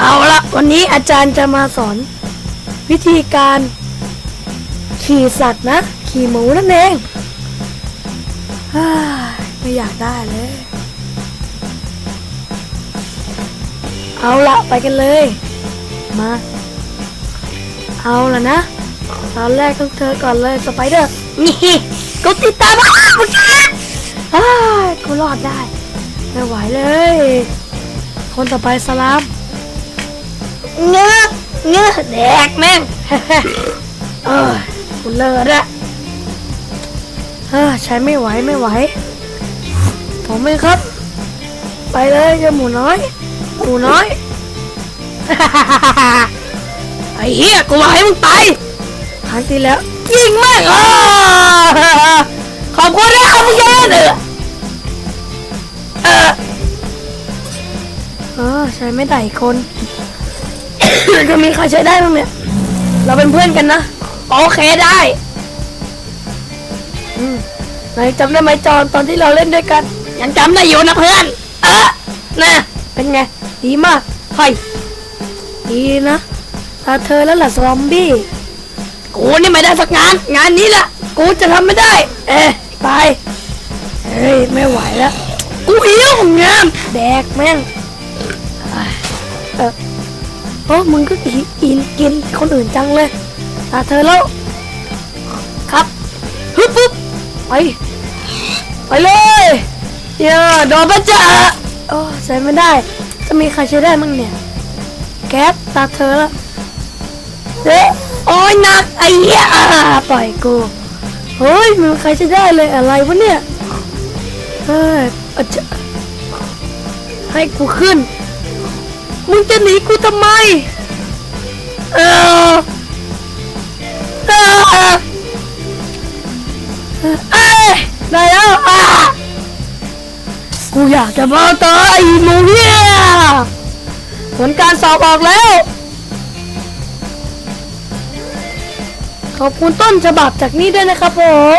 เอาละวันนี้อาจารย์จะมาสอน วิธีการขี่สัตว์นะ ขี่หมูนั่นเองไม่อยากได้เลย เอาละไปกันเลย มา เอาละนะ ตอนแรกต้องเธอก่อนเลยสไปเดอร์นี่กูติดตามมาเมื่อกี้อ้ากูรอดได้ ไม่ไหวเลย คนต่อไปสลามเงื้อเงื้อแดกแม่ง เออกูเลิศละเออใช้ไม่ไหวไม่ไหว ผมเองครับ ไปเลยเจ้าหมูน้อย หมูน้อย ไอ้เหี้ยกูบอกให้มึงไปครั้งที่แล้วยิงแม่งอะขอบคุณนะครับมึงเย็นเออเอ เออใช้ไม่ได้อีกคน จะมีใครใช้ได้บ้างเนี่ย เราเป็นเพื่อนกันนะ โอเคได้อืมนายจำได้ไหมจอนตอนที่เราเล่นด้วยกัน ยังจำได้อยู่นะเพื่อน เออนะเป็นไง ดีมากเฮ้ยดีนะตาเธอแล้วล่ะซอมบี้ กูนี่ไม่ได้สักงาน งานนี้แหละ กูจะทำไม่ได้ เอ๊ะไป เฮ้ย ไม่ไหวแล้ว กูหิวงาม แดกแม่งอะ เออโอ้มึงก็กินกินกินคนอื่นจังเลยตาเธอแล้ว ครับฮึบฮึบไป ไปเลยอย่าโดนประจ่าโอ้ใช้ไม่ได้ จะมีใครใช้ได้มั้งเนี่ย แก๊ปตาเธอแล้วเอ๊ะโอ้ยหนักไอ้เหี้ยปล่อยกูเฮ้ยไมันใครจะได้เลยอะไรวะเนี่ยเฮ้ยอาจจะให้กูขึ้น มึงจะหนีกูทำไม เออเออเอ้ยได้แล้วอะกูอยากจะมาต่อไอ้หมูเหี้ยผลการสอบออกแล้ว ขอบคุณต้นฉบับจากนี้ด้วยนะครับผม